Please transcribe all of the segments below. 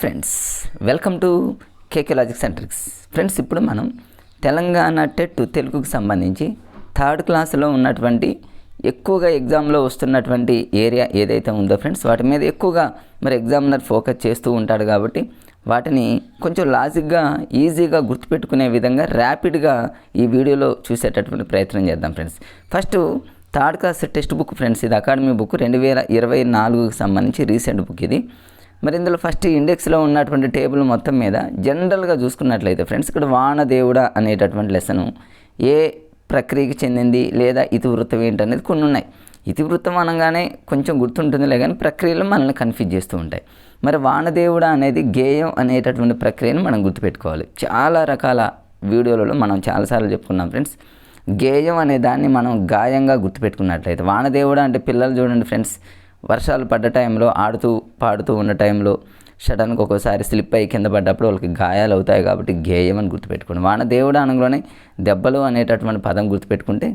Friends welcome to KK logic centrix friends ఇప్పుడు మనం Telangana TET తెలుగుకు సంబంధించి థర్డ్ క్లాస్లో ఉన్నటువంటి ఎక్కువగా ఎగ్జామ్లో వస్తున్నటువంటి ఏరియా ఏదైతే ఉందో ఫ్రెండ్స్ వాటి మీద ఎక్కువగా మరి ఎగ్జామినర్ ఫోకస్ చేస్తూ ఉంటాడు కాబట్టి వాటిని కొంచెం లాజిక్గా ఈజీగా గుర్తుపెట్టుకునే విధంగా ర్యాపిడ్గా ఈ వీడియోలో చూసేటటువంటి ప్రయత్నం చేద్దాం friends first third class textbook friends ఇది అకాడమీ బుక్ రెండు వేల ఇరవై నాలుగుకి సంబంధించి రీసెంట్ బుక్ ఇది. మరి ఇందులో ఫస్ట్ ఇండెక్స్లో ఉన్నటువంటి టేబుల్ మొత్తం మీద జనరల్గా చూసుకున్నట్లయితే ఫ్రెండ్స్ ఇక్కడ వానదేవుడా అనేటటువంటి లెసను ఏ ప్రక్రియకి చెందింది లేదా ఇతివృత్తం ఏంటనేది కొన్ని ఉన్నాయి ఇతివృత్తం అనగానే కొంచెం గుర్తుంటుందిలే కానీ ప్రక్రియలు మనల్ని కన్ఫ్యూజ్ చేస్తూ ఉంటాయి. మరి వానదేవుడ అనేది గేయం అనేటటువంటి ప్రక్రియను మనం గుర్తుపెట్టుకోవాలి. చాలా రకాల వీడియోలలో మనం చాలాసార్లు చెప్పుకున్నాం ఫ్రెండ్స్. గేయం అనే దాన్ని మనం గాయంగా గుర్తుపెట్టుకున్నట్లయితే వానదేవుడు అంటే పిల్లలు చూడండి ఫ్రెండ్స్. వర్షాలు పడ్డ టైంలో ఆడుతూ పాడుతూ ఉన్న టైంలో సడన్గా ఒక్కోసారి స్లిప్ అయ్యి కింద పడ్డప్పుడు వాళ్ళకి గాయాలు అవుతాయి కాబట్టి గేయం అని గుర్తుపెట్టుకోండి. వానదేవుడు అనగానే దెబ్బలు అనేటటువంటి పదం గుర్తుపెట్టుకుంటే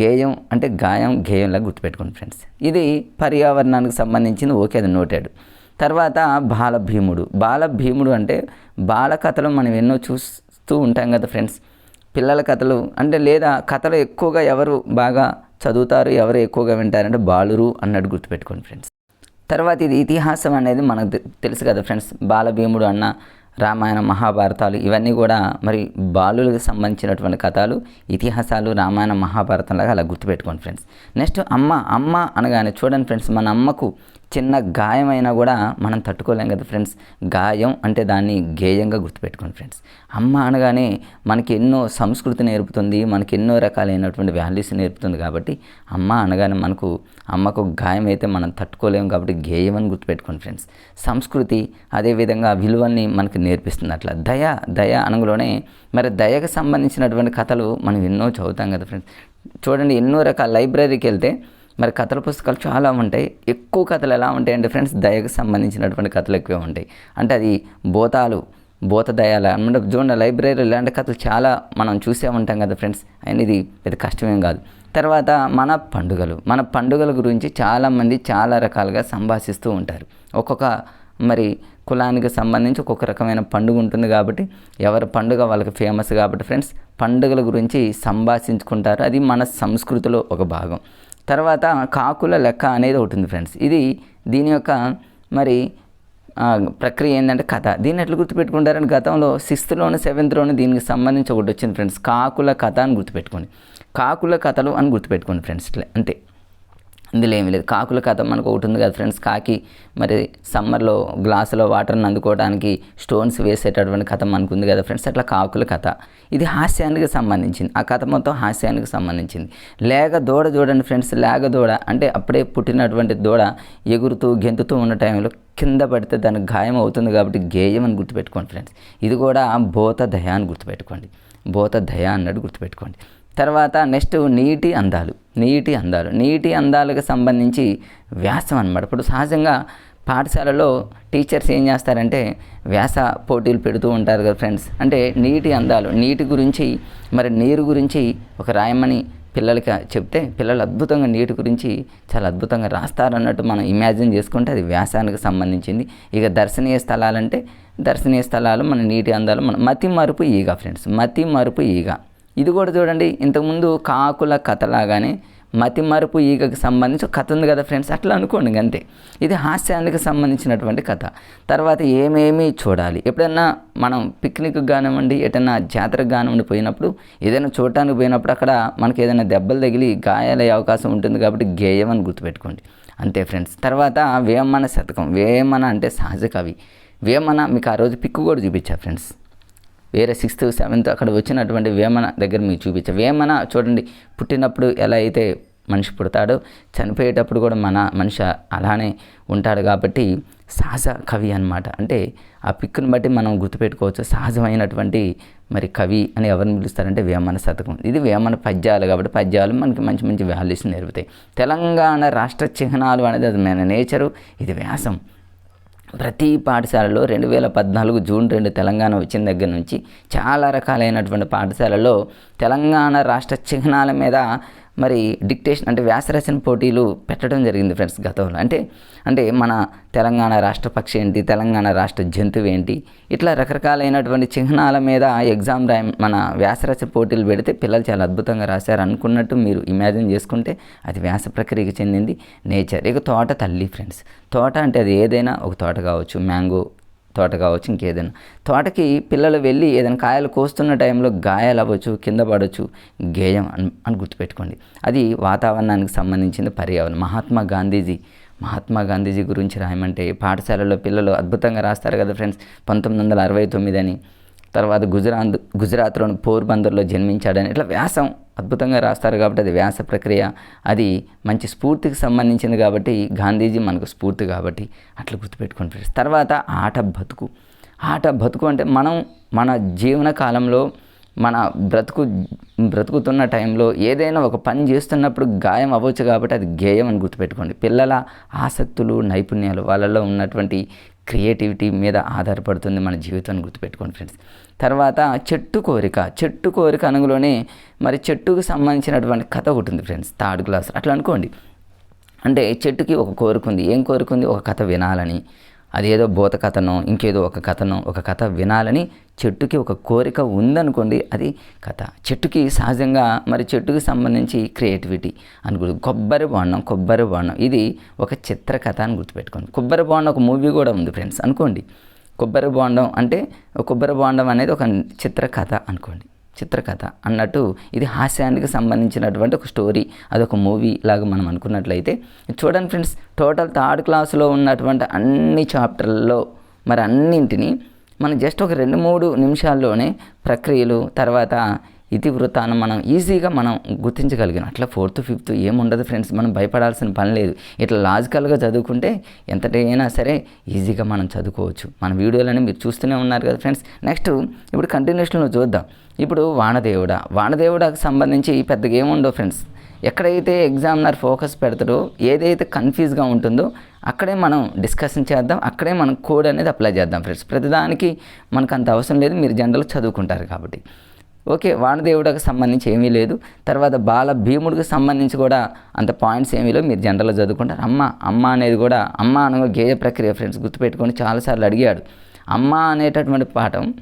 గేయం అంటే గాయం గేయంలా గుర్తుపెట్టుకోండి ఫ్రెండ్స్. ఇది పర్యావరణానికి సంబంధించింది ఓకే అది నోటాడు. తర్వాత బాలభీముడు. బాలభీముడు అంటే బాల కథలు మనం ఎన్నో చూస్తూ ఉంటాం కదా ఫ్రెండ్స్. పిల్లల కథలు అంటే లేదా కథలు ఎక్కువగా ఎవరు బాగా చదువుతారు ఎవరు ఎక్కువగా వింటారంటే బాలురు అన్నట్టు గుర్తుపెట్టుకోండి ఫ్రెండ్స్. తర్వాత ఇది ఇతిహాసం అనేది మనకు తె- తెలుసు కదా ఫ్రెండ్స్. బాలభీముడు అన్న రామాయణ మహాభారతాలు ఇవన్నీ కూడా మరి బాలులకు సంబంధించినటువంటి కథలు ఇతిహాసాలు రామాయణ మహాభారతంలాగా అలా గుర్తుపెట్టుకోండి ఫ్రెండ్స్. నెక్స్ట్ అమ్మ అమ్మ అనగానే చూడండి ఫ్రెండ్స్ మన అమ్మకు చిన్న గాయమైనా కూడా మనం తట్టుకోలేం కదా ఫ్రెండ్స్. గాయం అంటే దాన్ని గేయంగా గుర్తుపెట్టుకోండి ఫ్రెండ్స్. అమ్మ అనగానే మనకి ఎన్నో సంస్కృతి నేర్పుతుంది మనకి ఎన్నో రకాలైనటువంటి వాల్యూస్ నేర్పుతుంది కాబట్టి అమ్మ అనగానే మనకు అమ్మకు గాయం అయితే మనం తట్టుకోలేము కాబట్టి గేయం అని గుర్తుపెట్టుకోండి ఫ్రెండ్స్. సంస్కృతి అదేవిధంగా విలువల్ని మనకి నేర్పిస్తుంది అట్లా. దయ దయ అనగలోనే మరి దయకు సంబంధించినటువంటి కథలు మనం ఎన్నో చదువుతాం కదా ఫ్రెండ్స్. చూడండి ఎన్నో రకాల లైబ్రరీకి వెళ్తే మరి కథల పుస్తకాలు చాలా ఉంటాయి. ఎక్కువ కథలు ఎలా ఉంటాయండి ఫ్రెండ్స్ దయకు సంబంధించినటువంటి కథలు ఎక్కువ ఉంటాయి. అంటే అది భూతాలు భూత దయాలు అనమాట చూడండి లైబ్రరీలో ఇలాంటి కథలు చాలా మనం చూసే ఉంటాం కదా ఫ్రెండ్స్. అయినా ఇది పెద్ద కష్టమేం కాదు. తర్వాత మన పండుగలు. మన పండుగల గురించి చాలామంది చాలా రకాలుగా సంభాషిస్తూ ఉంటారు. ఒక్కొక్క మరి కులానికి సంబంధించి ఒక్కొక్క రకమైన పండుగ ఉంటుంది కాబట్టి ఎవరి పండుగ వాళ్ళకి ఫేమస్ కాబట్టి ఫ్రెండ్స్ పండుగల గురించి సంభాషించుకుంటారు. అది మన సంస్కృతిలో ఒక భాగం. తర్వాత కాకుల లెక్క అనేది ఒకటి ఉంది ఫ్రెండ్స్. ఇది దీని యొక్క మరి ప్రక్రియ ఏంటంటే కథ. దీన్ని ఎట్లా గుర్తుపెట్టుకుంటారని గతంలో సిక్స్త్లోను సెవెంత్లోను దీనికి సంబంధించి ఒకటి వచ్చింది ఫ్రెండ్స్. కాకుల కథ అని గుర్తుపెట్టుకోండి. కాకుల కథలు అని గుర్తుపెట్టుకోండి ఫ్రెండ్స్ ఇట్లా అంతే. ఇందులో ఏమీ లేదు. కాకుల కథ మనకు ఒకటి ఉంది కదా ఫ్రెండ్స్. కాకి మరి సమ్మర్లో గ్లాసులో వాటర్ని అందుకోవడానికి స్టోన్స్ వేసేటటువంటి కథ మనకు ఉంది కదా ఫ్రెండ్స్. అట్లా కాకుల కథ. ఇది హాస్యానికి సంబంధించింది. ఆ కథ మొత్తం హాస్యానికి సంబంధించింది. లేగ దూడ చూడండి ఫ్రెండ్స్. లేగ దూడ అంటే అప్పుడే పుట్టినటువంటి దూడ ఎగురుతూ గెంతుతూ ఉన్న టైంలో కింద పడితే దానికి గాయం అవుతుంది కాబట్టి గేయం అని గుర్తుపెట్టుకోండి ఫ్రెండ్స్. ఇది కూడా భూత దయ అని గుర్తుపెట్టుకోండి. భూత దయ అన్నట్టు గుర్తుపెట్టుకోండి. తర్వాత నెక్స్ట్ నీటి అందాలు నీటి అందాలు. నీటి అందాలకు సంబంధించి వ్యాసం అనమాట ఇప్పుడు సహజంగా పాఠశాలలో టీచర్స్ ఏం చేస్తారంటే వ్యాస పోటీలు పెడుతూ ఉంటారు కదా ఫ్రెండ్స్. అంటే నీటి అందాలు నీటి గురించి మరి నీరు గురించి ఒక రాయమని పిల్లలకి చెప్తే పిల్లలు అద్భుతంగా నీటి గురించి చాలా అద్భుతంగా రాస్తారన్నట్టు మనం ఇమాజిన్ చేసుకుంటే అది వ్యాసానికి సంబంధించింది. ఇక దర్శనీయ స్థలాలంటే దర్శనీయ స్థలాలు మన నీటి అందాలు మన మతి మరుపు ఈగ ఫ్రెండ్స్. మతి మరుపు ఈగ. ఇది కూడా చూడండి ఇంతకుముందు కాకుల కథలాగానే మతి మరపు ఈగకు సంబంధించి ఒక కథ ఉంది కదా ఫ్రెండ్స్ అట్లా అనుకోండి అంతే. ఇది హాస్యానికి సంబంధించినటువంటి కథ. తర్వాత ఏమేమి చూడాలి? ఎప్పుడైనా మనం పిక్నిక్ కానివ్వండి ఎటైనా జాతరకు కానివ్వండి పోయినప్పుడు ఏదైనా చూడటానికి పోయినప్పుడు అక్కడ మనకి ఏదైనా దెబ్బలు తగిలి గాయాలయ్యే అవకాశం ఉంటుంది కాబట్టి గేయం అని గుర్తుపెట్టుకోండి. అంతే ఫ్రెండ్స్. తర్వాత వేమన శతకం. వేమన అంటే సహజ కవి. వేమన మీకు ఆ రోజు పిక్కు కూడా చూపించా ఫ్రెండ్స్. వేరే సిక్స్త్ సెవెంత్ అక్కడ వచ్చినటువంటి వేమన దగ్గర మీకు చూపించా. వేమన చూడండి పుట్టినప్పుడు ఎలా అయితే మనిషి పుడతాడో చనిపోయేటప్పుడు కూడా మన మనిషి అలానే ఉంటాడు కాబట్టి సహజ కవి అన్నమాట. అంటే ఆ పిక్కుని బట్టి మనం గుర్తుపెట్టుకోవచ్చు సహజమైనటువంటి మరి కవి అని ఎవరిని పిలుస్తారంటే వేమన శతకం. ఇది వేమన పద్యాలు కాబట్టి పద్యాలు మనకి మంచి మంచి వాల్యూస్ నేర్పుతాయి. తెలంగాణ రాష్ట్ర చిహ్నాలు అనేది అది మన నేచరు ఇది వ్యాసం. ప్రతి పాఠశాలలో రెండు వేల పద్నాలుగు జూన్ రెండు తెలంగాణ వచ్చిన దగ్గర నుంచి చాలా రకాలైనటువంటి పాఠశాలలో తెలంగాణ రాష్ట్ర చిహ్నాల మీద మరి డిక్టేషన్ అంటే వ్యాసరచన పోటీలు పెట్టడం జరిగింది ఫ్రెండ్స్ గతంలో. అంటే అంటే మన తెలంగాణ రాష్ట్ర పక్షి ఏంటి తెలంగాణ రాష్ట్ర జంతువు ఏంటి ఇట్లా రకరకాలైనటువంటి చిహ్నాల మీద ఎగ్జామ్ రాయ మన వ్యాసరచన పోటీలు పెడితే పిల్లలు చాలా అద్భుతంగా రాశారు అనుకున్నట్టు మీరు ఇమాజిన్ చేసుకుంటే అది వ్యాస ప్రక్రియకి చెందింది నేచర్. ఇక తోట తల్లి ఫ్రెండ్స్ తోట అంటే అది ఏదైనా ఒక తోట కావచ్చు మ్యాంగో తోట కావచ్చు ఇంకేదైనా. తోటకి పిల్లలు వెళ్ళి ఏదైనా కాయలు కోస్తున్న టైంలో గాయాలు అవ్వచ్చు కింద పడవచ్చు గేయం అని అని గుర్తుపెట్టుకోండి. అది వాతావరణానికి సంబంధించింది పర్యావరణం. మహాత్మా గాంధీజీ మహాత్మా గాంధీజీ గురించి రాయమంటే పాఠశాలలో పిల్లలు అద్భుతంగా రాస్తారు కదా ఫ్రెండ్స్. పంతొమ్మిది వందల అరవై తొమ్మిది అని. తర్వాత గుజరాత్ గుజరాత్లోని పోర్బందర్లో జన్మించాడని ఇట్లా వ్యాసం అద్భుతంగా రాస్తారు కాబట్టి అది వ్యాస ప్రక్రియ. అది మంచి స్ఫూర్తికి సంబంధించింది కాబట్టి గాంధీజీ మనకు స్ఫూర్తి కాబట్టి అట్లా గుర్తుపెట్టుకుని ఫ్రెండ్స్ తర్వాత ఆట బతుకు. ఆట బతుకు అంటే మనం మన జీవన కాలంలో మన బ్రతుకు బ్రతుకుతున్న టైంలో ఏదైనా ఒక పని చేస్తున్నప్పుడు గాయం అవ్వచ్చు కాబట్టి అది గేయం అని గుర్తుపెట్టుకోండి. పిల్లల ఆసక్తులు నైపుణ్యాలు వాళ్ళలో ఉన్నటువంటి క్రియేటివిటీ మీద ఆధారపడుతుంది మన జీవితాన్ని గుర్తుపెట్టుకోండి ఫ్రెండ్స్. తర్వాత చెట్టు కోరిక చెట్టు కోరిక అనుగులోనే మరి చెట్టుకు సంబంధించినటువంటి కథ ఒకటి ఉంది ఫ్రెండ్స్ థర్డ్ క్లాస్ అట్లా అనుకోండి. అంటే చెట్టుకి ఒక కోరుకుంది ఏం కోరుకుంది ఒక కథ వినాలని. అదేదో భూత ఇంకేదో ఒక కథనో ఒక కథ వినాలని చెట్టుకి ఒక కోరిక ఉందనుకోండి అది కథ. చెట్టుకి సహజంగా మరి చెట్టుకి సంబంధించి క్రియేటివిటీ అని గుర్తు కొబ్బరి బోండం కొబ్బరి బోండం. ఇది ఒక చిత్రకథ అని గుర్తుపెట్టుకోండి. కొబ్బరి బోండం ఒక మూవీ కూడా ఉంది ఫ్రెండ్స్ అనుకోండి. కొబ్బరి బాండం అంటే కొబ్బరి బాండం అనేది ఒక చిత్రకథ అనుకోండి. చిత్రకథ అన్నట్టు ఇది హాస్యానికి సంబంధించినటువంటి ఒక స్టోరీ అదొక మూవీ లాగా మనం అనుకున్నట్లయితే. చూడండి ఫ్రెండ్స్ టోటల్ థర్డ్ క్లాస్లో ఉన్నటువంటి అన్ని చాప్టర్లలో మరి అన్నింటినీ మనం జస్ట్ ఒక రెండు మూడు నిమిషాల్లోనే ప్రక్రియలు తర్వాత ఇతివృత్తాన్ని మనం ఈజీగా మనం గుర్తించగలిగిన. అట్లా ఫోర్త్ ఫిఫ్త్ ఏముండదు ఫ్రెండ్స్ మనం భయపడాల్సిన పని లేదు. ఇట్లా లాజికల్గా చదువుకుంటే ఎంతటైనా సరే ఈజీగా మనం చదువుకోవచ్చు. మన వీడియోలని మీరు చూస్తూనే ఉన్నారు కదా ఫ్రెండ్స్. నెక్స్ట్ ఇప్పుడు కంటిన్యూషన్లో చూద్దాం. ఇప్పుడు వానదేవుడ. వానదేవుడకు సంబంధించి పెద్దగా ఏముండవు ఫ్రెండ్స్. ఎక్కడైతే ఎగ్జామినర్ ఫోకస్ పెడతాడో ఏదైతే కన్ఫ్యూజ్గా ఉంటుందో అక్కడే మనం డిస్కషన్ చేద్దాం. అక్కడే మనం కోడ్ అనేది అప్లై చేద్దాం ఫ్రెండ్స్. ప్రతిదానికి మనకు అంత అవసరం లేదు. మీరు జనరల్ చదువుకుంటారు కాబట్టి. ఓకే వానదేవుడికి సంబంధించి ఏమీ లేదు. తర్వాత బాల భీముడికి సంబంధించి కూడా అంత పాయింట్స్ ఏమీ లేవు. మీరు జనరల్గా చదువుకుంటారు. అమ్మ అమ్మ అనేది కూడా అమ్మ అనగా గేయ ప్రక్రియ ఫ్రెండ్స్ గుర్తుపెట్టుకొని చాలాసార్లు అడిగాడు. అమ్మ అనేటటువంటి పాఠం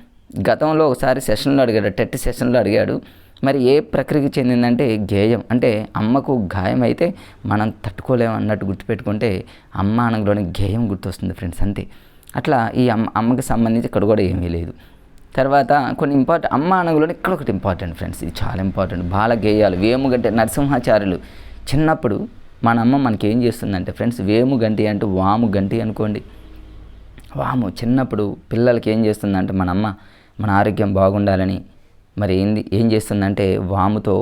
గతంలో ఒకసారి సెషన్లో అడిగాడు. టెట్ సెషన్లో అడిగాడు. మరి ఏ ప్రక్రియకి చెందిందంటే గేయం. అంటే అమ్మకు గాయం అయితే మనం తట్టుకోలేము అన్నట్టు గుర్తుపెట్టుకుంటే అమ్మ అనగలోని గేయం గుర్తొస్తుంది ఫ్రెండ్స్ అంతే. అట్లా ఈ అమ్మ అమ్మకి సంబంధించి ఇక్కడ కూడా ఏమీ లేదు. తర్వాత కొన్ని ఇంపార్టెంట్ అమ్మ అనగులోనే ఇక్కడ ఒకటి ఇంపార్టెంట్ ఫ్రెండ్స్ ఇది చాలా ఇంపార్టెంట్. బాల గేయాలు వేముగంటే నరసింహాచార్యులు. చిన్నప్పుడు మన అమ్మ మనకి ఏం చేస్తుందంటే ఫ్రెండ్స్ వేము గంటి అంటే వాము గంటి అనుకోండి. వాము చిన్నప్పుడు పిల్లలకి ఏం చేస్తుందంటే మన అమ్మ మన ఆరోగ్యం బాగుండాలని మరి ఏంది ఏం చేస్తుందంటే వాముతో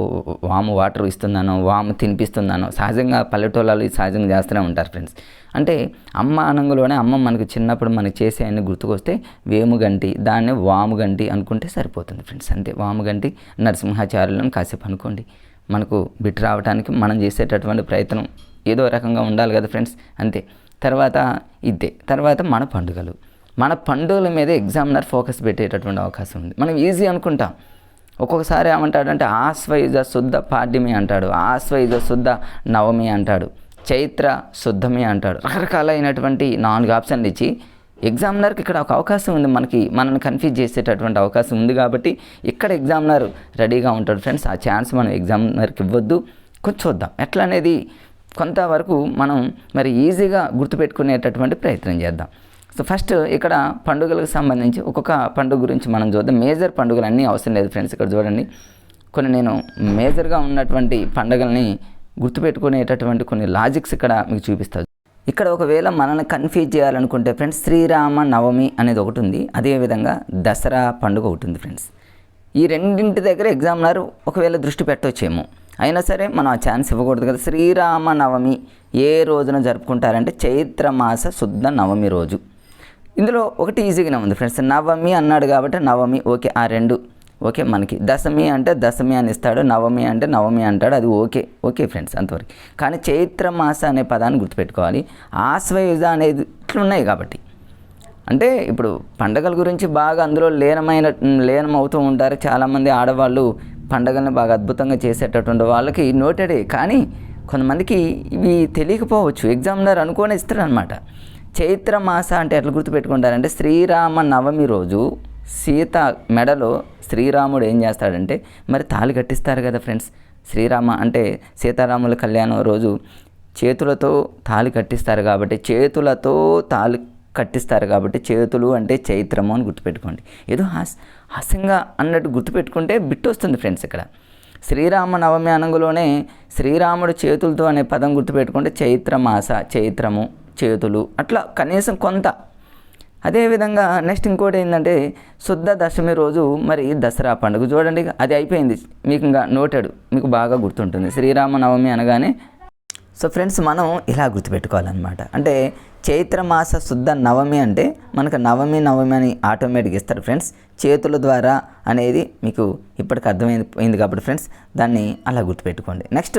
వాము వాటర్ ఇస్తున్నాను వాము తినిపిస్తున్నాను సహజంగా పల్లెటూళ్ళలో సహజంగా చేస్తూనే ఉంటారు ఫ్రెండ్స్ అంటే అమ్మ అనంగులోనే అమ్మ మనకు చిన్నప్పుడు మనకు చేసే అన్ని గుర్తుకొస్తే వేముగంటి దాన్ని వాముగంటి అనుకుంటే సరిపోతుంది ఫ్రెండ్స్ అంతే వాముగంటి నరసింహాచార్యులను కాసేపు అనుకోండి. మనకు బిట్ రావడానికి మనం చేసేటటువంటి ప్రయత్నం ఏదో రకంగా ఉండాలి కదా ఫ్రెండ్స్ అంతే తర్వాత ఇదే తర్వాత మన పండుగలు. మన పండుగల మీద ఎగ్జామినర్ ఫోకస్ పెట్టేటటువంటి అవకాశం ఉంది. మనం ఈజీ అనుకుంటాం. ఒక్కొక్కసారి ఏమంటాడంటే ఆశ్వయుజ శుద్ధ పాడ్యమి అంటాడు ఆశ్వయుజ శుద్ధ నవమి అంటాడు చైత్ర శుద్ధమి అంటాడు. రకరకాలైనటువంటి నాలుగు ఆప్షన్లు ఇచ్చి ఎగ్జామినర్కి ఇక్కడ ఒక అవకాశం ఉంది మనకి మనల్ని కన్ఫ్యూజ్ చేసేటటువంటి అవకాశం ఉంది కాబట్టి ఇక్కడ ఎగ్జామినర్ రెడీగా ఉంటాడు ఫ్రెండ్స్. ఆ ఛాన్స్ మనం ఎగ్జామినర్కి ఇవ్వద్దు. కొంచెం చూద్దాం. ఎట్లా అనేది కొంతవరకు మనం మరి ఈజీగా గుర్తుపెట్టుకునేటటువంటి ప్రయత్నం చేద్దాం. సో ఫస్ట్ ఇక్కడ పండుగలకు సంబంధించి ఒక్కొక్క పండుగ గురించి మనం చూద్దాం. మేజర్ పండుగలు అన్నీ అవసరం లేదు ఫ్రెండ్స్ ఇక్కడ చూడండి. కొన్ని నేను మేజర్గా ఉన్నటువంటి పండుగల్ని గుర్తుపెట్టుకునేటటువంటి కొన్ని లాజిక్స్ ఇక్కడ మీకు చూపిస్తాను ఇక్కడ ఒకవేళ మనల్ని కన్ఫ్యూజ్ చేయాలనుకుంటే ఫ్రెండ్స్ శ్రీరామ నవమి అనేది ఒకటి ఉంది. అదేవిధంగా దసరా పండుగ ఒకటి ఉంది ఫ్రెండ్స్ ఈ రెండింటి దగ్గర ఎగ్జామ్లర్ ఒకవేళ దృష్టి పెట్టవచ్చేమో అయినా సరే మనం ఆ ఛాన్స్ ఇవ్వకూడదు కదా. శ్రీరామ నవమి ఏ రోజున జరుపుకుంటారంటే చైత్రమాస శుద్ధ నవమి రోజు. ఇందులో ఒకటి ఈజీగానే ఉంది ఫ్రెండ్స్. నవమి అన్నాడు కాబట్టి నవమి ఓకే. ఆ రెండు ఓకే మనకి. దశమి అంటే దశమి అని ఇస్తాడు నవమి అంటే నవమి అంటాడు అది ఓకే ఓకే ఫ్రెండ్స్ అంతవరకు. కానీ చైత్రమాస అనే పదాన్ని గుర్తుపెట్టుకోవాలి. ఆశ్వయుజ అనేది ఇట్లా ఉన్నాయి కాబట్టి. అంటే ఇప్పుడు పండగల గురించి బాగా అందులో లీనమైన లీనం అవుతూ ఉంటారు. చాలామంది ఆడవాళ్ళు పండగలను బాగా అద్భుతంగా చేసేటటువంటి వాళ్ళకి నోటెడే కానీ కొంతమందికి ఇవి తెలియకపోవచ్చు. ఎగ్జామినర్ అనుకోని ఇస్తారనమాట చైత్ర మాస అంటే ఎట్లా గుర్తుపెట్టుకుంటారంటే శ్రీరామ నవమి రోజు సీత మెడలో శ్రీరాముడు ఏం చేస్తాడంటే మరి తాళి కట్టిస్తారు కదా ఫ్రెండ్స్ శ్రీరామ అంటే సీతారాముల కళ్యాణం రోజు చేతులతో తాళి కట్టిస్తారు కాబట్టి చేతులతో తాళి కట్టిస్తారు కాబట్టి చేతులు అంటే చైత్రము అని గుర్తుపెట్టుకోండి. ఏదో హాస్ హాస్యంగా అన్నట్టు గుర్తుపెట్టుకుంటే బిట్టు వస్తుంది ఫ్రెండ్స్ ఇక్కడ. శ్రీరామ నవమి అనంగులోనే శ్రీరాముడు చేతులతో అనే పదం గుర్తుపెట్టుకుంటే చైత్రమాస చైత్రము చేతులు అట్లా కనీసం కొంత. అదేవిధంగా నెక్స్ట్ ఇంకోటి ఏంటంటే శుద్ధ దశమి రోజు మరి దసరా పండుగ చూడండి. అది అయిపోయింది. మీకు ఇంకా నోటెడ్. మీకు బాగా గుర్తుంటుంది. శ్రీరామ నవమి అనగానే. సో ఫ్రెండ్స్ మనం ఇలా గుర్తుపెట్టుకోవాలన్నమాట. అంటే చైత్రమాస శుద్ధ నవమి అంటే మనకు నవమి నవమి అని ఆటోమేటిక్ ఇస్తారు ఫ్రెండ్స్. చేతుల ద్వారా అనేది మీకు ఇప్పటికి అర్థమైపోయింది కాబట్టి ఫ్రెండ్స్ దాన్ని అలా గుర్తుపెట్టుకోండి. నెక్స్ట్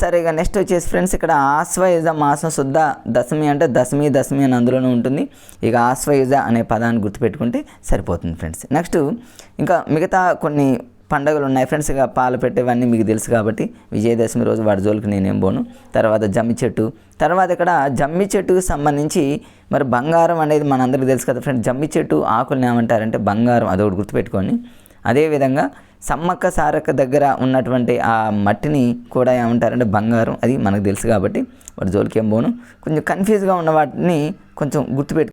సరే ఇక నెక్స్ట్ వచ్చేసి ఫ్రెండ్స్ ఇక్కడ ఆశ్వయుజ మాసం శుద్ధ దశమి అంటే దశమి దశమి అని అందులోనే ఉంటుంది. ఇక ఆశ్వయుజ అనే పదాన్ని గుర్తుపెట్టుకుంటే సరిపోతుంది ఫ్రెండ్స్ నెక్స్ట్ ఇంకా మిగతా కొన్ని పండుగలు ఉన్నాయి ఫ్రెండ్స్ ఇక పాలు పెట్టేవన్నీ మీకు తెలుసు కాబట్టి విజయదశమి రోజు వాడి జోలికి నేనేం పోను. తర్వాత జమ్మి చెట్టు. తర్వాత ఇక్కడ జమ్మి చెట్టుకు సంబంధించి మరి బంగారం అనేది మనందరికీ తెలుసు కదా ఫ్రెండ్స్ జమ్మి చెట్టు ఆకుల్ని ఏమంటారంటే బంగారం అదొకటి గుర్తుపెట్టుకొని అదేవిధంగా సమ్మక్క సారక్క దగ్గర ఉన్నటువంటి ఆ మట్టిని కూడా ఏమంటారంటే బంగారం. అది మనకు తెలుసు కాబట్టి వాటి జోలికి ఏం పోను. కొంచెం కన్ఫ్యూజ్గా ఉన్న వాటిని కొంచెం గుర్తుపెట్టు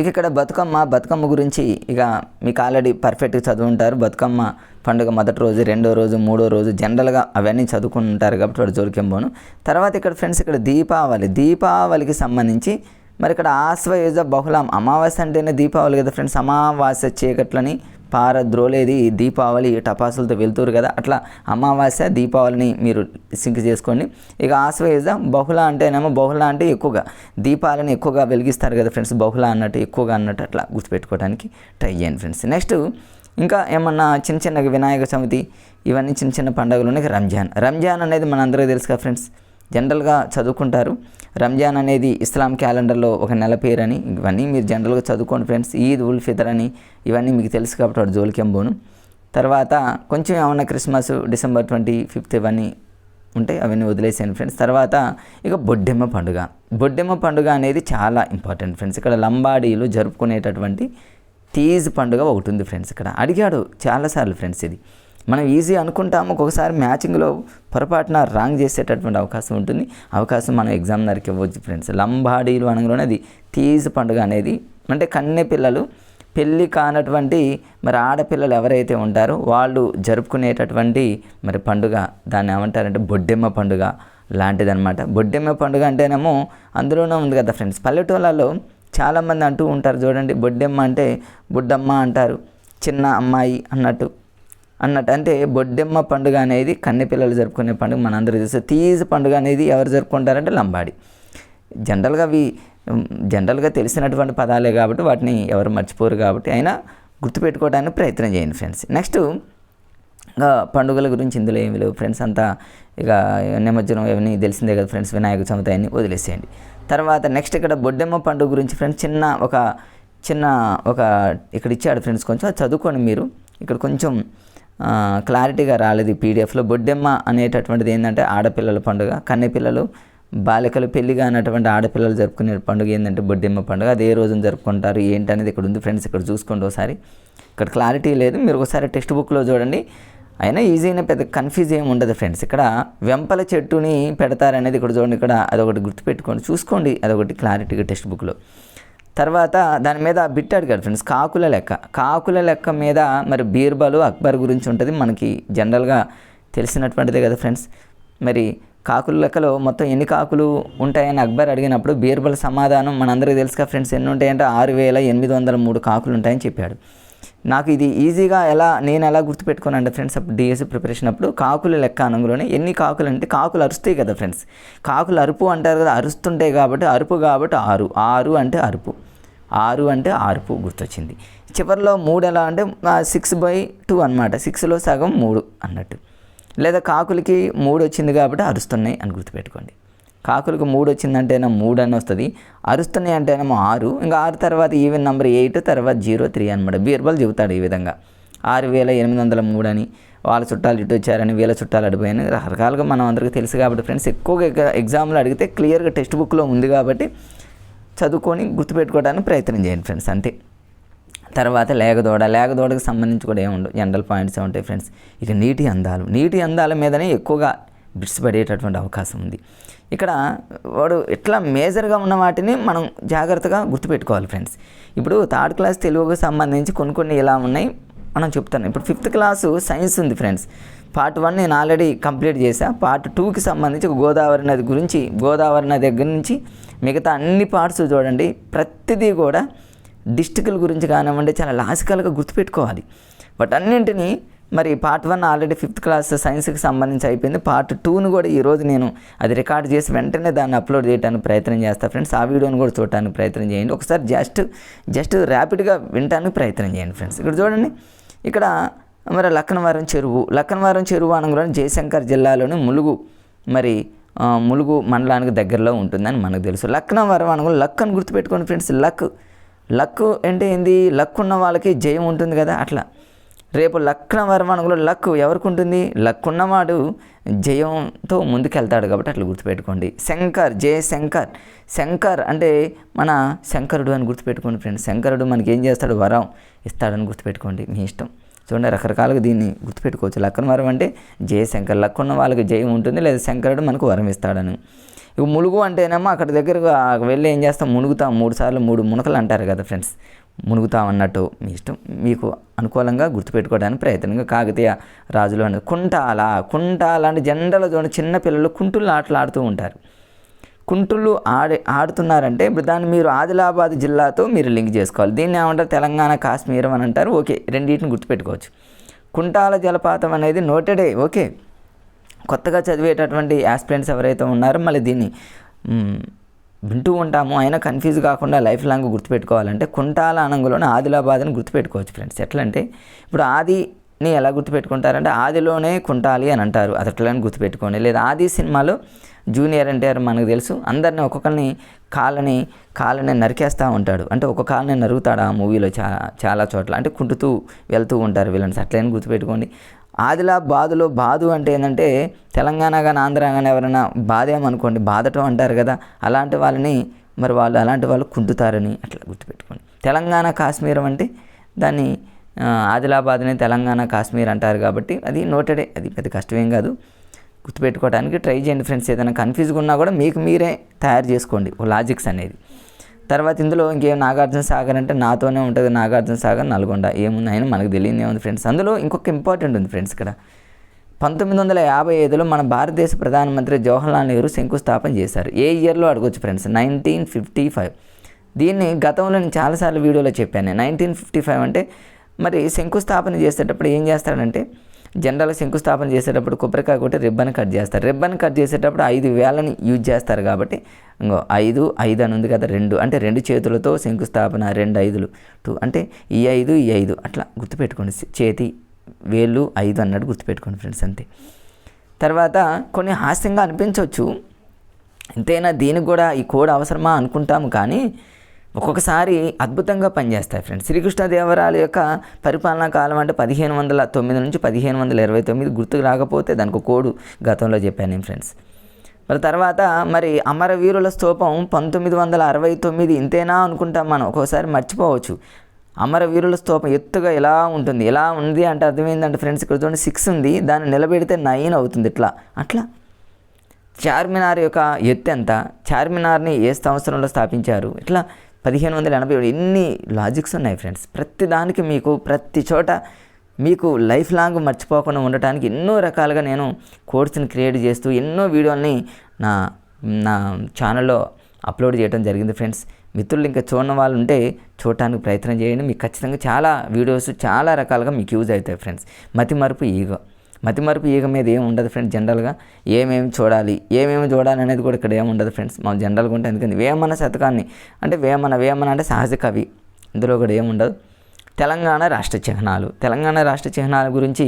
ఇక ఇక్కడ బతుకమ్మ బతుకమ్మ గురించి ఇక మీకు ఆల్రెడీ పర్ఫెక్ట్గా చదువు ఉంటారు. బతుకమ్మ పండుగ మొదటి రోజు రెండో రోజు మూడో రోజు జనరల్గా అవన్నీ చదువుకుని ఉంటారు కాబట్టి వాడు జోలికేం పోను. తర్వాత ఇక్కడ ఫ్రెండ్స్ ఇక్కడ దీపావళి. దీపావళికి సంబంధించి మరి ఇక్కడ ఆశ్వయుజ బహుళం. అమావాస్య అంటేనే దీపావళి కదా ఫ్రెండ్స్ అమావాస్య చీకట్లని పారద్రోలేది దీపావళి టపాసులతో వెళ్తురు కదా. అట్లా అమావాస్య దీపావళిని మీరు సింక్ చేసుకోండి. ఇక ఆశ్వయుజ బహుళ అంటేనేమో బహుళ అంటే ఎక్కువగా దీపాలను ఎక్కువగా వెలిగిస్తారు కదా ఫ్రెండ్స్ బహుళ అన్నట్టు ఎక్కువగా అన్నట్టు అట్లా గుర్తుపెట్టుకోవడానికి ట్రై చేయండి ఫ్రెండ్స్. నెక్స్ట్ ఇంకా ఏమన్నా చిన్న చిన్న వినాయక చవితి ఇవన్నీ చిన్న చిన్న పండుగలు ఉన్నాయి. రంజాన్. రంజాన్ అనేది మనందరికీ తెలుసు కదా ఫ్రెండ్స్ జనరల్గా చదువుకుంటారు. రంజాన్ అనేది ఇస్లాం క్యాలెండర్లో ఒక నెల పేరని ఇవన్నీ మీరు జనరల్గా చదువుకోండి ఫ్రెండ్స్ ఈద్ ఉల్ ఫితర్ అని ఇవన్నీ మీకు తెలుసు కాబట్టి వాడు జోలికేం పోను తర్వాత కొంచెం ఏమన్నా క్రిస్మస్ డిసెంబర్ ట్వంటీ ఫిఫ్త్ ఇవన్నీ ఉంటాయి అవన్నీ వదిలేసాను ఫ్రెండ్స్. తర్వాత ఇక బొడ్డెమ్మ పండుగ. బొడ్డెమ్మ పండుగ అనేది చాలా ఇంపార్టెంట్ ఫ్రెండ్స్. ఇక్కడ లంబాడీలు జరుపుకునేటటువంటి తీజ్ పండుగ ఒకటి ఉంది ఫ్రెండ్స్ ఇక్కడ. అడిగాడు చాలాసార్లు ఫ్రెండ్స్ ఇది. మనం ఈజీ అనుకుంటాము ఒక్కొక్కసారి మ్యాచింగ్లో పొరపాటున రాంగ్ చేసేటటువంటి అవకాశం ఉంటుంది. అవకాశం మనం ఎగ్జామినర్కి ఇవ్వచ్చు ఫ్రెండ్స్ లంబాడీలు అనగానే అది తీజ్ పండుగ అనేది. అంటే కన్నె పిల్లలు పెళ్ళి కానటువంటి మరి ఆడపిల్లలు ఎవరైతే ఉంటారో వాళ్ళు జరుపుకునేటటువంటి మరి పండుగ దాన్ని ఏమంటారంటే బొడ్డెమ్మ పండుగ లాంటిదనమాట బొడ్డెమ్మ పండుగ అంటేనేమో అందులోనే ఉంది కదా ఫ్రెండ్స్ పల్లెటూళ్ళలో చాలామంది అంటూ ఉంటారు చూడండి బొడ్డెమ్మ అంటే బుడ్డమ్మ అంటారు చిన్న అమ్మాయి అన్నట్టు. అన్నట్టు. అంటే బొడ్డెమ్మ పండుగ అనేది కన్నెపిల్లలు జరుపుకునే పండుగ మనందరూ తెలుసు. తీజ్ పండుగ అనేది ఎవరు జరుపుకుంటారంటే లంబాడి. జనరల్గా అవి జనరల్గా తెలిసినటువంటి పదాలే కాబట్టి వాటిని ఎవరు మర్చిపోరు కాబట్టి అయినా గుర్తుపెట్టుకోవడానికి ప్రయత్నం చేయండి ఫ్రెండ్స్. నెక్స్ట్ ఇంకా పండుగల గురించి ఇందులో ఏమి లేవు ఫ్రెండ్స్. అంతా ఇక నిమజ్జనం ఇవన్నీ తెలిసిందే కదా ఫ్రెండ్స్. వినాయక చవితి అన్ని వదిలేసేయండి. తర్వాత నెక్స్ట్ ఇక్కడ బొడ్డెమ్మ పండుగ గురించి ఫ్రెండ్స్ చిన్న ఒక చిన్న ఒక ఇక్కడ ఇచ్చాడు ఫ్రెండ్స్ కొంచెం. అది చదువుకోండి మీరు. ఇక్కడ కొంచెం క్లారిటీగా రాలేదు ఈ పీడిఎఫ్లో. బొడ్డెమ్మ అనేటటువంటిది ఏంటంటే ఆడపిల్లల పండుగ. కన్నెపిల్లలు బాలికలు పెళ్ళిగా అన్నటువంటి ఆడపిల్లలు జరుపుకునే పండుగ ఏంటంటే బొడ్డెమ్మ పండుగ. అది ఏ రోజున జరుపుకుంటారు. ఏంటి అనేది ఇక్కడ ఉంది ఫ్రెండ్స్ ఇక్కడ చూసుకోండి ఒకసారి. ఇక్కడ క్లారిటీ లేదు. మీరు ఒకసారి టెక్స్ట్ బుక్లో చూడండి. అయినా ఈజీగా పెద్ద కన్ఫ్యూజ్ ఏమి ఉండదు ఫ్రెండ్స్. ఇక్కడ వెంపల చెట్టుని పెడతారనేది ఇక్కడ చూడండి. ఇక్కడ అదొకటి గుర్తుపెట్టుకోండి. చూసుకోండి. అదొకటి క్లారిటీగా టెక్స్ట్ బుక్లో. తర్వాత దాని మీద బిట్ అడిగాడు ఫ్రెండ్స్ కాకుల లెక్క. కాకుల లెక్క మీద మరి బీర్బలు అక్బర్ గురించి ఉంటుంది మనకి జనరల్గా తెలిసినటువంటిదే కదా ఫ్రెండ్స్ మరి కాకుల లెక్కలో మొత్తం ఎన్ని కాకులు ఉంటాయని అక్బర్ అడిగినప్పుడు బీర్బల్ సమాధానం మనందరికీ తెలుసుగా ఫ్రెండ్స్ ఎన్ని ఉంటాయంటే ఆరు వేల ఎనిమిది వందల మూడు కాకులు ఉంటాయని చెప్పాడు. నాకు ఇది ఈజీగా ఎలా నేను ఎలా గుర్తుపెట్టుకున్నాను ఫ్రెండ్స్ అప్పుడు డిఎస్సి ప్రిపరేషన్ అప్పుడు కాకుల లెక్క అనగానే ఎన్ని కాకులు అంటే కాకులు అరుస్తాయి కదా ఫ్రెండ్స్ కాకులు అరుపు అంటారు కదా అరుస్తుంటాయి కాబట్టి అరుపు కాబట్టి ఆరు. ఆరు అంటే అరుపు. ఆరు అంటే అరుపు గుర్తొచ్చింది. చివరిలో మూడు ఎలా అంటే సిక్స్ బై టూ అనమాట సిక్స్లో సగం మూడు అన్నట్టు. లేదా కాకులకి మూడు వచ్చింది కాబట్టి అరుస్తున్నాయి అని గుర్తుపెట్టుకోండి. కాకులకు మూడు వచ్చిందంటేనే మూడు అని వస్తుంది. అరుస్తున్నాయి అంటేనేమో ఆరు. ఇంకా ఆరు తర్వాత ఈవెన్ నెంబర్ ఎయిట్ తర్వాత జీరో త్రీ అనమాట బీర్బల్ చెబుతాడు ఈ విధంగా. ఆరు వేల ఎనిమిది వందల మూడు అని వాళ్ళ చుట్టాలు ఇటు వచ్చారని వీళ్ళ చుట్టాలు అడిపోయాయని రకరకాలుగా మనం అందరికీ తెలుసు కాబట్టి ఫ్రెండ్స్ ఎక్కువగా ఎగ్జామ్లో అడిగితే క్లియర్గా టెక్స్ట్ బుక్లో ఉంది కాబట్టి చదువుకొని గుర్తుపెట్టుకోవడానికి ప్రయత్నం చేయండి ఫ్రెండ్స్ అంతే. తర్వాత లేగదోడ లేగదోడకి సంబంధించి కూడా ఏముండవు జనరల్ పాయింట్స్ ఉంటాయి ఫ్రెండ్స్. ఇక నీటి అందాలు నీటి అందాల మీదనే ఎక్కువగా బిట్స్ పడేటటువంటి అవకాశం ఉంది. ఇక్కడ వాడు ఇట్లా మేజర్గా ఉన్న వాటిని మనం జాగ్రత్తగా గుర్తుపెట్టుకోవాలి ఫ్రెండ్స్. ఇప్పుడు థర్డ్ క్లాస్ తెలుగుకు సంబంధించి కొన్ని కొన్ని ఇలా ఉన్నాయి. మనం చెప్తాను ఇప్పుడు ఫిఫ్త్ క్లాసు సైన్స్ ఉంది ఫ్రెండ్స్. పార్ట్ వన్ నేను ఆల్రెడీ కంప్లీట్ చేశా. పార్ట్ టూకి సంబంధించి గోదావరి నది గురించి గోదావరి నది దగ్గర నుంచి మిగతా అన్ని పార్ట్స్ చూడండి. ప్రతిదీ కూడా డిస్టిక్ల గురించి కానివ్వండి చాలా లాజికల్గా గుర్తుపెట్టుకోవాలి. బట్ అన్నింటినీ మరి part one already fifth class సైన్స్కి సంబంధించి అయిపోయింది. పార్ట్ టూను కూడా ఈరోజు నేను అది రికార్డ్ చేసి వెంటనే దాన్ని అప్లోడ్ చేయడానికి ప్రయత్నం చేస్తాను ఫ్రెండ్స్ ఆ వీడియోని కూడా చూడటానికి ప్రయత్నం చేయండి. ఒకసారి జస్ట్ జస్ట్ ర్యాపిడ్గా వినటానికి ప్రయత్నం చేయండి ఫ్రెండ్స్. ఇక్కడ చూడండి ఇక్కడ మరి లక్కనవరం చెరువు. లక్కనవరం చెరువు అనగానే జయశంకర్ జిల్లాలోని ములుగు మరి ములుగు మండలానికి దగ్గరలో ఉంటుందని మనకు తెలుసు. లక్నవరం అనగా లక్ అని గుర్తుపెట్టుకోండి ఫ్రెండ్స్. లక్ లక్ అంటే ఏంది? లక్ ఉన్న వాళ్ళకి జయం ఉంటుంది కదా అట్లా. రేపు లక్నవరం అనగా లక్ ఎవరికి ఉంటుంది? లక్ ఉన్నవాడు జయంతో ముందుకెళ్తాడు కాబట్టి అట్లా గుర్తుపెట్టుకోండి. శంకర్ జయ శంకర్ శంకర్ అంటే మన శంకరుడు అని గుర్తుపెట్టుకోండి ఫ్రెండ్స్. శంకరుడు మనకి ఏం చేస్తాడు? వరం ఇస్తాడని గుర్తుపెట్టుకోండి మీ ఇష్టం. చూడండి రకరకాలుగా దీన్ని గుర్తుపెట్టుకోవచ్చు. లక్కనవరం అంటే జయ శంకర్ లక్కున్న వాళ్ళకి జయం ఉంటుంది లేదా శంకరుడు మనకు వరం ఇస్తాడని. ఇక ములుగు అంటేనేమో అక్కడ దగ్గరకు వెళ్ళి ఏం చేస్తాం? మునుగుతాం. మూడు సార్లు మూడు మునకలు అంటారు కదా ఫ్రెండ్స్. మునుగుతాం అన్నట్టు. మీ ఇష్టం. మీకు అనుకూలంగా గుర్తుపెట్టుకోవడానికి ప్రయత్నంగా కాకతీయ రాజులు అని కుంటాల. కుంటాల అంటే జనరల్ చూడండి చిన్న పిల్లలు కుంటులు ఆటలు ఆడుతూ ఉంటారు. కుంటులు ఆడే ఆడుతున్నారంటే ఇప్పుడు దాన్ని మీరు ఆదిలాబాద్ జిల్లాతో మీరు లింక్ చేసుకోవాలి. దీన్ని ఏమంటారు? తెలంగాణ కాశ్మీరం అని అంటారు. ఓకే రెండింటిని గుర్తుపెట్టుకోవచ్చు. కుంటాల జలపాతం అనేది నోటెడే ఓకే. కొత్తగా చదివేటటువంటి యాస్పిరెంట్స్ ఎవరైతే ఉన్నారో మళ్ళీ దీన్ని వింటూ ఉంటాము. అయినా కన్ఫ్యూజ్ కాకుండా లైఫ్ లాంగ్ గుర్తుపెట్టుకోవాలంటే కుంటాల అనంగులోనే ఆదిలాబాద్ అని గుర్తుపెట్టుకోవచ్చు ఫ్రెండ్స్. ఎట్లా అంటే ఇప్పుడు ఆదిని ఎలా గుర్తుపెట్టుకుంటారంటే ఆదిలోనే కుంటాలి అని అంటారు. అది అట్లని గుర్తుపెట్టుకోండి. లేదా ఆది సినిమాలో జూనియర్ అంటే మనకు తెలుసు. అందరిని ఒక్కొక్కరిని కాళ్ళని కాళ్ళని నరికేస్తూ ఉంటాడు. అంటే ఒక కాళ్ళని నరుగుతాడు ఆ మూవీలో చా చాలా చోట్ల. అంటే కుంటుతూ వెళ్తూ ఉంటారు వీళ్ళని అట్లయినా గుర్తుపెట్టుకోండి. ఆదిలాబాదులో బాదు అంటే ఏంటంటే తెలంగాణ కానీ ఆంధ్ర కానీ ఎవరైనా బాధేమనుకోండి బాధటం అంటారు కదా అలాంటి వాళ్ళని మరి వాళ్ళు అలాంటి వాళ్ళు కుంటుతారని అట్లా గుర్తుపెట్టుకోండి. తెలంగాణ కాశ్మీరం అంటే దాన్ని ఆదిలాబాద్ని తెలంగాణ కాశ్మీర్ అంటారు కాబట్టి అది నోటెడే అది పెద్ద కష్టమేం కాదు. గుర్తుపెట్టుకోవడానికి ట్రై చేయండి ఫ్రెండ్స్. ఏదైనా కన్ఫ్యూజ్గా ఉన్నా కూడా మీకు మీరే తయారు చేసుకోండి ఓ లాజిక్స్ అనేది. తర్వాత ఇందులో ఇంకేం నాగార్జున సాగర్ అంటే నాతోనే ఉంటుంది నాగార్జున సాగర్ నల్గొండ. ఏముంది అయినా మనకు తెలియదు ఏముంది ఫ్రెండ్స్. అందులో ఇంకొక ఇంపార్టెంట్ ఉంది ఫ్రెండ్స్ ఇక్కడ. పంతొమ్మిది వందల యాభై ఐదులో మన భారతదేశ ప్రధానమంత్రి జవహర్లాల్ నెహ్రూ శంకుస్థాపన చేశారు. ఏ ఇయర్లో అడగొచ్చు ఫ్రెండ్స్? Nineteen fifty five. దీన్ని గతంలో నేను చాలాసార్లు వీడియోలో చెప్పాను. నైన్టీన్ ఫిఫ్టీ ఫైవ్ అంటే మరి శంకుస్థాపన చేసేటప్పుడు ఏం చేస్తాడంటే జనరల్ శంకుస్థాపన చేసేటప్పుడు కొబ్బరికాయ కొట్టి రిబ్బన్ కట్ చేస్తారు. రిబ్బన్ కట్ చేసేటప్పుడు ఐదు వేలని యూజ్ చేస్తారు కాబట్టి ఇంకో ఐదు ఐదు అని ఉంది కదా రెండు. అంటే రెండు చేతులతో శంకుస్థాపన రెండు ఐదులు. టూ అంటే ఈ ఐదు ఈ ఐదు. అట్లా గుర్తుపెట్టుకోండి. చేతి వేళ్ళు ఐదు అన్నట్టు గుర్తుపెట్టుకోండి ఫ్రెండ్స్ అంతే. తర్వాత కొన్ని హాస్యంగా అనిపించవచ్చు ఎంతైనా దీనికి కూడా ఈ కోడ్ అవసరమా అనుకుంటాము కానీ ఒక్కొక్కసారి అద్భుతంగా పనిచేస్తాయి ఫ్రెండ్స్. శ్రీకృష్ణదేవరాయల యొక్క పరిపాలనా కాలం అంటే పదిహేను వందల తొమ్మిది నుంచి పదిహేను వందల ఇరవై తొమ్మిది గుర్తుకు రాకపోతే దానికి కోడు గతంలో చెప్పాను నేను ఫ్రెండ్స్. మరి తర్వాత మరి అమరవీరుల స్తూపం పంతొమ్మిది వందల అరవై తొమ్మిది ఇంతేనా అనుకుంటాం మనం. ఒక్కోసారి మర్చిపోవచ్చు. అమరవీరుల స్తూపం ఎత్తుగా ఎలా ఉంటుంది? ఎలా ఉంది అంటే అర్థమైందంటే ఫ్రెండ్స్. ఇక్కడ చూడండి సిక్స్ ఉంది. దాన్ని నిలబెడితే నైన్ అవుతుంది ఇట్లా. అట్లా. చార్మినార్ యొక్క ఎత్తు ఎంత? చార్మినార్ని ఏ సంవత్సరంలో స్థాపించారు? ఇట్లా పదిహేను వందల ఎనభై ఏడు ఎన్ని లాజిక్స్ ఉన్నాయి ఫ్రెండ్స్ ప్రతి దానికి మీకు ప్రతి చోట మీకు లైఫ్ లాంగ్ మర్చిపోకుండా ఉండటానికి ఎన్నో రకాలుగా నేను కోర్స్ని క్రియేట్ చేస్తూ ఎన్నో వీడియోల్ని నా నా ఛానల్లో అప్లోడ్ చేయడం జరిగింది ఫ్రెండ్స్ మిత్రులు ఇంకా చూడని వాళ్ళు ఉంటే చూడటానికి ప్రయత్నం చేయండి. మీకు ఖచ్చితంగా చాలా వీడియోస్ చాలా రకాలుగా మీకు యూజ్ అవుతాయి ఫ్రెండ్స్ మతి మరుపు ఈగో. మతిమరుపు ఈగ మీద ఏం ఉండదు ఫ్రెండ్స్ జనరల్గా ఏమేమి చూడాలి ఏమేమి చూడాలి అనేది కూడా ఇక్కడ ఏమి ఉండదు ఫ్రెండ్స్ మనం జనరల్గా ఉంటే ఎందుకంటే వేమన శతకాన్ని. అంటే వేమన వేమన అంటే సహజ కవి. ఇందులో కూడా ఏముండదు తెలంగాణ రాష్ట్ర చిహ్నాలు. తెలంగాణ రాష్ట్ర చిహ్నాల గురించి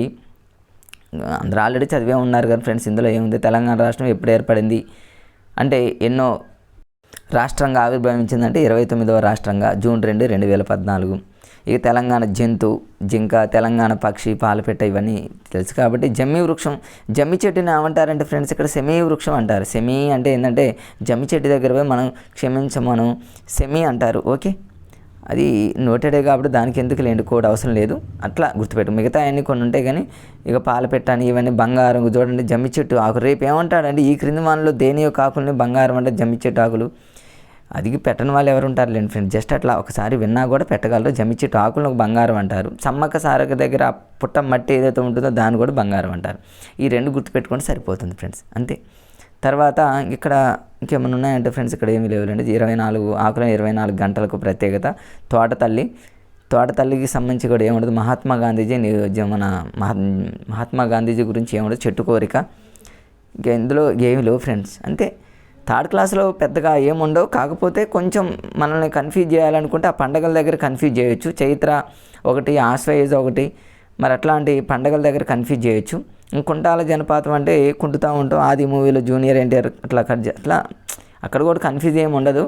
అందరూ ఆల్రెడీ చదివే ఉన్నారు కదా ఫ్రెండ్స్ ఇందులో ఏముంది? తెలంగాణ రాష్ట్రం ఎప్పుడు ఏర్పడింది? అంటే ఎన్నో రాష్ట్రంగా ఆవిర్భవించిందంటే ఇరవై తొమ్మిదవ రాష్ట్రంగా జూన్ రెండు రెండు వేల పద్నాలుగు. ఇక తెలంగాణ జంతు జింక తెలంగాణ పక్షి పాలపెట్ట ఇవన్నీ తెలుసు కాబట్టి జమ్మి వృక్షం జమ్మి చెట్టుని ఏమంటారంటే ఫ్రెండ్స్ ఇక్కడ సెమీ వృక్షం అంటారు. సెమీ అంటే ఏంటంటే జమ్మి చెట్టు దగ్గర పోయి మనం క్షమించమను సెమీ అంటారు. ఓకే? అది నోటెడే కాబట్టి దానికి ఎందుకు లేండి? కోడ్ అవసరం లేదు. అట్లా గుర్తుపెట్టు మిగతా అన్నీ కొన్ని ఉంటాయి కానీ ఇక పాలపెట్టని ఇవన్నీ బంగారం చూడండి. జమ్మి చెట్టు ఆకు. రేపు ఏమంటాడంటే ఈ క్రింది వానలో దేని యొక్క ఆకులని బంగారం అంటే జమ్మి చెట్టు ఆకులు. అది పెట్టని వాళ్ళు ఎవరు ఉంటారు లేండి ఫ్రెండ్స్. జస్ట్ అట్లా ఒకసారి విన్నా కూడా పెట్టగలరు. జమిచ్చి చెట్టు ఆకులను బంగారం అంటారు. సమ్మక్క సారక దగ్గర పుట్ట మట్టి ఏదైతే ఉంటుందో దాన్ని కూడా బంగారం అంటారు. ఈ రెండు గుర్తుపెట్టుకుంటే సరిపోతుంది ఫ్రెండ్స్. అంతే. తర్వాత ఇక్కడ ఇంకేమైనా ఉన్నాయంటే ఫ్రెండ్స్ ఇక్కడ ఏమీ లేవులేండి. ఇరవై నాలుగు ఆకుల ఇరవై నాలుగు గంటలకు ప్రత్యేకత. తోట తల్లి తోట తల్లికి సంబంధించి కూడా ఏముండదు. మహాత్మా గాంధీజీ మన మహా మహాత్మా గాంధీజీ గురించి ఏముండదు. చెట్టు కోరిక. ఇంకా ఇందులో ఏమి లేవు ఫ్రెండ్స్. అంతే. థర్డ్ క్లాస్లో పెద్దగా ఏముండవు. కాకపోతే కొంచెం మనల్ని కన్ఫ్యూజ్ చేయాలనుకుంటే ఆ పండగల దగ్గర కన్ఫ్యూజ్ చేయొచ్చు. చైత్ర ఒకటి ఆశ్వయుజ ఒకటి మరి అట్లాంటి పండగల దగ్గర కన్ఫ్యూజ్ చేయొచ్చు. కుంటాల జనపాతం అంటే కుంటుతూ ఉంటాం. ఆది మూవీలో జూనియర్ ఎన్టీఆర్ అట్లా కట్ అట్లా అక్కడ కూడా కన్ఫ్యూజ్ ఏమి ఉండదు.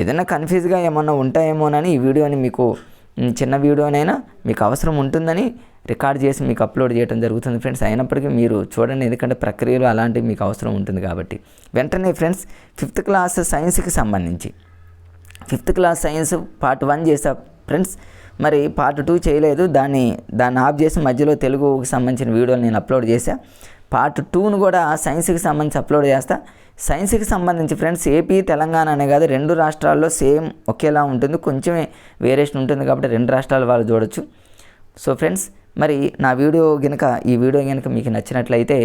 ఏదైనా కన్ఫ్యూజ్గా ఏమన్నా ఉంటాయేమోనని ఈ వీడియోని మీకు చిన్న వీడియోనైనా మీకు అవసరం ఉంటుందని రికార్డ్ చేసి మీకు అప్లోడ్ చేయడం జరుగుతుంది ఫ్రెండ్స్. అయినప్పటికీ మీరు చూడండి ఎందుకంటే ప్రక్రియలు అలాంటివి మీకు అవసరం ఉంటుంది కాబట్టి. వెంటనే ఫ్రెండ్స్ ఫిఫ్త్ క్లాస్ సైన్స్కి సంబంధించి. Fifth class science part one చేసా ఫ్రెండ్స్ మరి పార్ట్ టూ చేయలేదు. దాన్ని దాన్ని ఆఫ్ చేసి మధ్యలో తెలుగుకి సంబంధించిన వీడియోలు నేను అప్లోడ్ చేశా. పార్ట్ టూను కూడా సైన్స్కి సంబంధించి అప్లోడ్ చేస్తా. సైన్స్కి సంబంధించి ఫ్రెండ్స్ ఏపీ తెలంగాణ అనే కాదు రెండు రాష్ట్రాల్లో సేమ్ ఒకేలా ఉంటుంది. కొంచెమే వేరియేషన్ ఉంటుంది కాబట్టి రెండు రాష్ట్రాల వాళ్ళు చూడొచ్చు. సో ఫ్రెండ్స్ మరి నా వీడియో కనుక ఈ వీడియో కనుక మీకు నచ్చినట్లయితే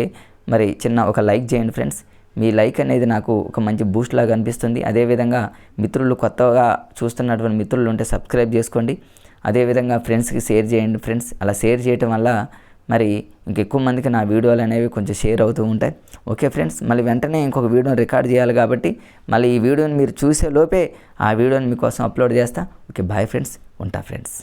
మరి చిన్న ఒక లైక్ చేయండి ఫ్రెండ్స్. మీ లైక్ అనేది నాకు ఒక మంచి బూస్ట్ లాగా అనిపిస్తుంది. అదేవిధంగా మిత్రులు కొత్తగా చూస్తున్నటువంటి మిత్రులు ఉంటే సబ్స్క్రైబ్ చేసుకోండి. అదేవిధంగా ఫ్రెండ్స్కి షేర్ చేయండి ఫ్రెండ్స్. అలా షేర్ చేయటం వల్ల మరి ఇంకెక్కువ మందికి నా వీడియోలు అనేవి కొంచెం షేర్ అవుతూ ఉంటాయి. ఓకే ఫ్రెండ్స్ మళ్ళీ వెంటనే ఇంకొక వీడియోని రికార్డ్ చేయాలి కాబట్టి మళ్ళీ ఈ వీడియోని మీరు చూసే లోపే ఆ వీడియోని మీకోసం అప్లోడ్ చేస్తా. ఓకే బాయ్ ఫ్రెండ్స్ ఉంటా ఫ్రెండ్స్.